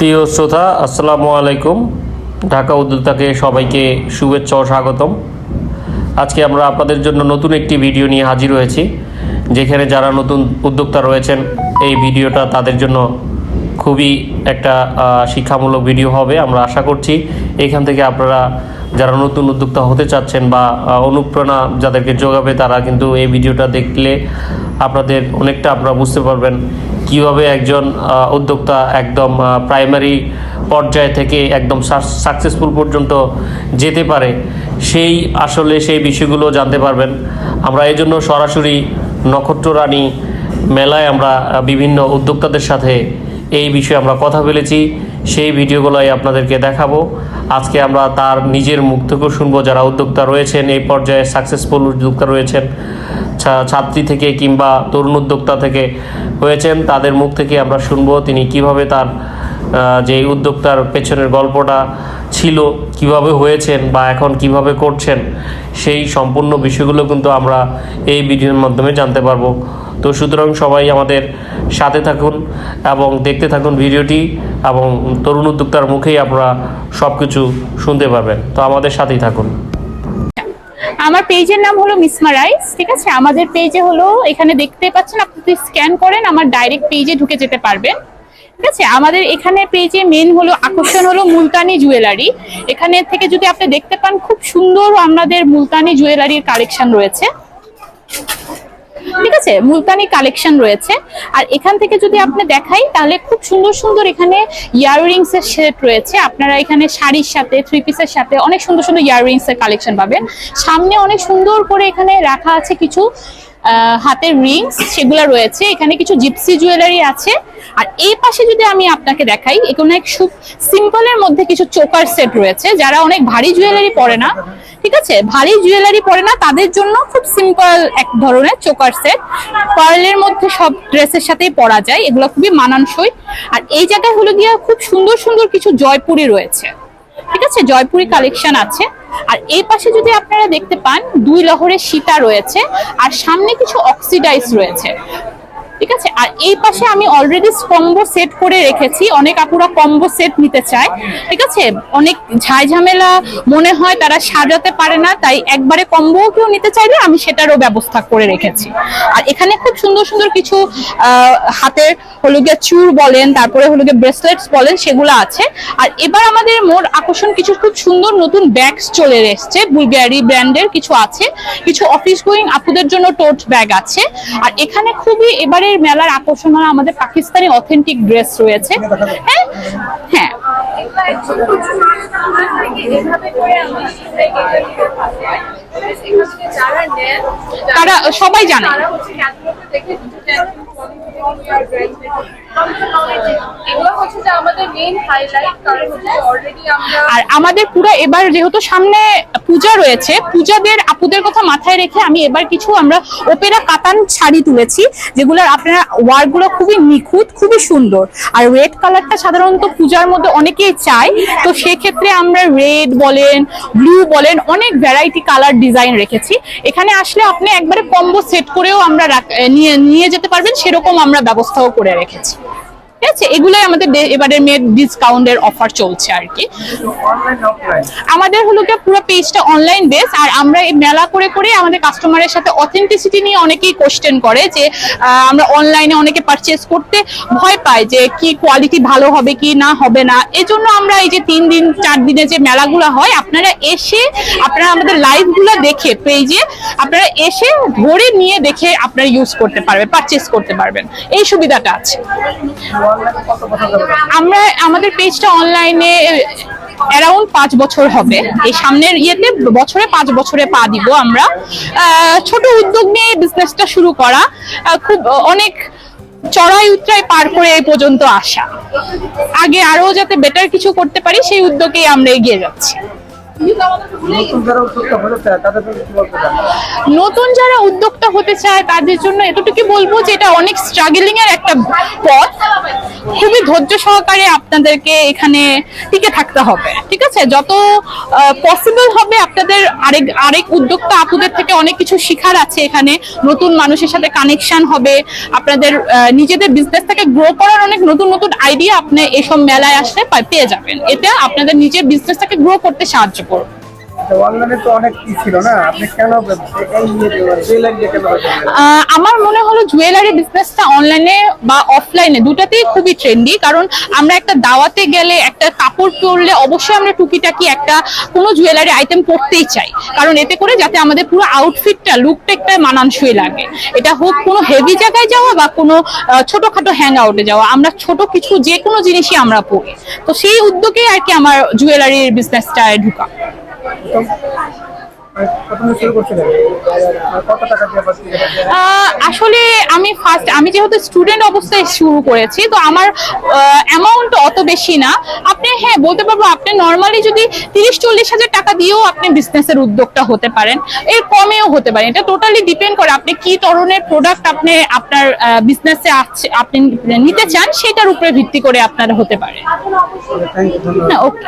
প্রিয় শ্রোতা, আসসালামু আলাইকুম। ঢাকা উদ্যোক্তাকে সবাইকে শুভেচ্ছা ও স্বাগতম। আজকে আমরা আপনাদের জন্য নতুন একটি ভিডিও নিয়ে হাজির হয়েছি, যেখানে যারা নতুন উদ্যোক্তা রয়েছেন, এই ভিডিওটা তাদের জন্য খুবই একটা শিক্ষামূলক ভিডিও হবে। আমরা আশা করছি এখান থেকে আপনারা যারা নতুন উদ্যোক্তা হতে চাচ্ছেন বা অনুপ্রেরণা যাদেরকে যোগাবে, তারা কিন্তু এই ভিডিওটা দেখলে আপনাদের অনেকটা আপনারা বুঝতে পারবেন কীভাবে একজন উদ্যোক্তা একদম প্রাইমারি পর্যায় থেকে একদম সাকসেসফুল পর্যন্ত যেতে পারে। সেই আসলে সেই বিষয়গুলো জানতে পারবেন। আমরা এই জন্য সরাসরি নক্ষত্র রানী মেলায় আমরা বিভিন্ন উদ্যোক্তাদের সাথে এই বিষয়ে আমরা কথা বলেছি। সেই ভিডিওগুলোই আপনাদেরকে দেখাবো। আজকে আমরা তার নিজের মুখ থেকেও শুনব, যারা উদ্যোক্তা রয়েছেন, এই পর্যায়ে সাকসেসফুল উদ্যোক্তা রয়েছেন ছাত্রী থেকে কিংবা তরুণ উদ্যোক্তা থেকে হয়েছেন, তাদের মুখ থেকে আমরা শুনব তিনি কীভাবে তার যে উদ্যোক্তার পেছনের গল্পটা ছিল, কীভাবে হয়েছেন বা এখন কীভাবে করছেন, সেই সম্পূর্ণ বিষয়গুলো কিন্তু আমরা এই ভিডিওর মাধ্যমে জানতে পারব। তো সুতরাং সবাই আমাদের সাথে থাকুন এবং দেখতে থাকুন ভিডিওটি এবং তরুণ উদ্যোক্তার মুখেই আপনারা সব কিছু শুনতে পারবেন। তো আমাদের সাথেই থাকুন। আমার পেজের নাম হলো মিসমা রাইস ঠিক আছে? আমাদের পেজে হলো, এখানে দেখতে পাচ্ছেন, আপনি যদি স্ক্যান করেন, আমার ডাইরেক্ট পেজে ঢুকে যেতে পারবেন। ঠিক আছে? আমাদের এখানে পেজে মেন হলো, আকর্ষণ হলো মুলতানি জুয়েলারি এখানে থেকে যদি আপনি দেখতে পান, খুব সুন্দর আমাদের মুলতানি জুয়েলারির কালেকশন রয়েছে। ঠিক আছে? মুলতানি কালেকশন রয়েছে। আর এখান থেকে যদি আপনি দেখাই, তাহলে খুব সুন্দর সুন্দর এখানে ইয়াররিংস এর সেট রয়েছে। আপনারা এখানে শাড়ির সাথে থ্রি পিসের সাথে অনেক সুন্দর সুন্দর ইয়াররিংস এর কালেকশন পাবেন। সামনে অনেক সুন্দর করে এখানে রাখা আছে কিছু হাতের রিংস সেগুলো রয়েছে। এখানে কিছু জিপসি জুয়েলারি আছে। আর এই পাশে যদি আমি আপনাকে দেখাই, এখানে সিম্পলের মধ্যে কিছু চোকার সেট রয়েছে। যারা অনেক ভারী জুয়েলারি পরে না ঠিক আছে? ভারী জুয়েলারি পরে না, তাদের জন্য খুব সিম্পল এক ধরনের চোকার সেট পার্লের মধ্যে সব ড্রেসের সাথেই পরা যায়, এগুলো খুবই মানানসই। আর এই জায়গায় হলো গিয়ে খুব সুন্দর সুন্দর কিছু জয়পুরি রয়েছে। ঠিক আছে? জয়পুরি কালেকশন আছে। আর এই পাশে যদি আপনারা দেখতে পান, দুই লহরের সীতা রয়েছে, আর সামনে কিছু অক্সিডাইজ রয়েছে। ঠিক আছে? আর এই পাশে আমি অলরেডি কম্বো সেট করে রেখেছি। অনেক আপুরা কম্বো সেট নিতে চায়, ঠিক আছে? অনেক ঝাই ঝামেলা মনে হয় তারা সাজাতে পারে না, তাই একবারে কম্বো কেউ নিতে চাইলে আমি সেটারও ব্যবস্থা করে রেখেছি। আর এখানে খুব সুন্দর সুন্দর কিছু হাতের হলো গিয়ে চুর বলেন, তারপরে হলো গিয়ে ব্রেসলেটস বলেন, সেগুলো আছে। আর এবার আমাদের মোট আকর্ষণ কিছু খুব সুন্দর নতুন ব্যাগস চলে এসেছে। বুলগারি ব্র্যান্ডের কিছু আছে। কিছু অফিস গোয়িং আপুদের জন্য টোট ব্যাগ আছে। আর এখানে খুবই এবারের মেলার আকর্ষণ হলো আমাদের পাকিস্তানি অথেন্টিক ড্রেস রয়েছে। হ্যাঁ? হ্যাঁ। তারা সবাই জানে। এগুলো আর আমাদের পুরো এবার যেহেতু সামনে পূজা রয়েছে, পূজাদের, আপুদের কথা মাথায় রেখে আমি এবার কিছু আমরা ওপেরা কাতান শাড়ি তুলেছি যেগুলোর আপনারা ওয়ার্কগুলো খুবই নিখুঁত, খুবই সুন্দর। আর রেড কালারটা সাধারণত পূজার মধ্যে অনেকেই চায়, তো সেক্ষেত্রে আমরা রেড বলেন ব্লু বলেন, অনেক ভ্যারাইটি কালার ডিজাইন রেখেছি। এখানে আসলে আপনি একবারে কম্বো সেট করেও আমরা নিয়ে নিয়ে যেতে পারবেন, সেরকম আমরা ব্যবস্থাও করে রেখেছি। ঠিক আছে? এগুলোই আমাদের এবারের মেয়ে ডিসকাউন্টের অফার চলছে আর কি। আমাদের হলো গিয়ে পুরো পেজটা অনলাইন বেস আর আমরা এই মেলা করে করে আমাদের কাস্টমারের সাথে অথেন্টিসিটি নিয়ে অনেকেই কোশ্চেন করে যে আমরা অনলাইনে অনেকে পারচেস করতে ভয় পায় যে, কি কোয়ালিটি ভালো হবে কি না হবে না। এজন্য আমরা এই যে তিন দিন, চার দিনে যে মেলাগুলো হয়, আপনারা এসে আপনারা আমাদের লাইভগুলো দেখে পেজে আপনারা এসে ধরে নিয়ে দেখে আপনারা ইউজ করতে পারবেন পারচেস করতে পারবেন। এই সুবিধাটা আছে। আমরা আমাদের পেজটা অনলাইনে অ্যারাউন্ড পাঁচ বছর হবে। এই সামনের ইয়েতে বছরে পাঁচ বছরে পা দিব আমরা। ছোট উদ্যোগ নিয়ে বিজনেসটা শুরু করা খুব অনেক চড়াই উতরাই পার করে এই পর্যন্ত আসা। আগে আরও যাতে বেটার কিছু করতে পারি, সেই উদ্যোগেই আমরা এগিয়ে যাচ্ছি। নতুন যারা উদ্যোক্তা হতে চায় তাদের জন্য এতটুকু বলব যে এটা অনেক স্ট্রাগলিং এর একটা পথ। খুবই ধৈর্য সহকারে আপনাদেরকে এখানে টিকে থাকতে হবে ঠিক আছে? যত পসিবল হবে আপনাদের আরেক আরেক উদ্যোক্তা আপুদের থেকে অনেক কিছু শেখার আছে এখানে। নতুন মানুষের সাথে কানেকশন হবে আপনাদের নিজেদের বিজনেসটাকে গ্রো করার অনেক নতুন নতুন আইডিয়া আপনি এসব মেলায় আসলে পেয়ে যাবেন। এটা আপনাদের নিজের বিজনেসটাকে গ্রো করতে সাহায্য support. কেন আমার মনে হলো জুয়েলারি বিজনেসটা অনলাইনে বা অফলাইনে দুটাতেই খুবই ট্রেন্ডি কারণ আমরা একটা দাওয়াতে গেলে একটা কাপড় পরলে অবশ্যই আমরা টুকিটাকি একটা কোনো জুয়েলারি আইটেম পরতেই চাই। কারণ এতে করে যাতে আমাদের পুরো আউটফিটটা লুকটা মানানসই লাগে। এটা হোক কোনো হেভি জায়গায় যাওয়া বা কোনো ছোটখাটো হ্যাং আউটে যাওয়া, আমরা ছোট কিছু যে কোনো জিনিসই আমরা পরি। তো সেই উদ্যোগে আর কি আমার জুয়েলারির বিজনেসটায় ঢুকা। আসলে আমি ফার্স্ট আমি যেহেতু স্টুডেন্ট অবস্থায় শুরু করেছি তো আমার অ্যামাউন্ট অত বেশি না। আপনি হ্যাঁ বলতে পারব আপনি নর্মালি যদি তিরিশ চল্লিশ হাজার টাকা দিয়েও আপনি বিজনেসের উদ্যোগটা হতে পারেন এর কমেও হতে পারে। এটা টোটালি ডিপেন্ড করে আপনি কি ধরনের প্রোডাক্ট আপনি আপনার বিজনেসে আপনি নিতে চান সেটার উপরে ভিত্তি করে আপনার হতে পারে। ইউ ধন্যবাদ। ওকে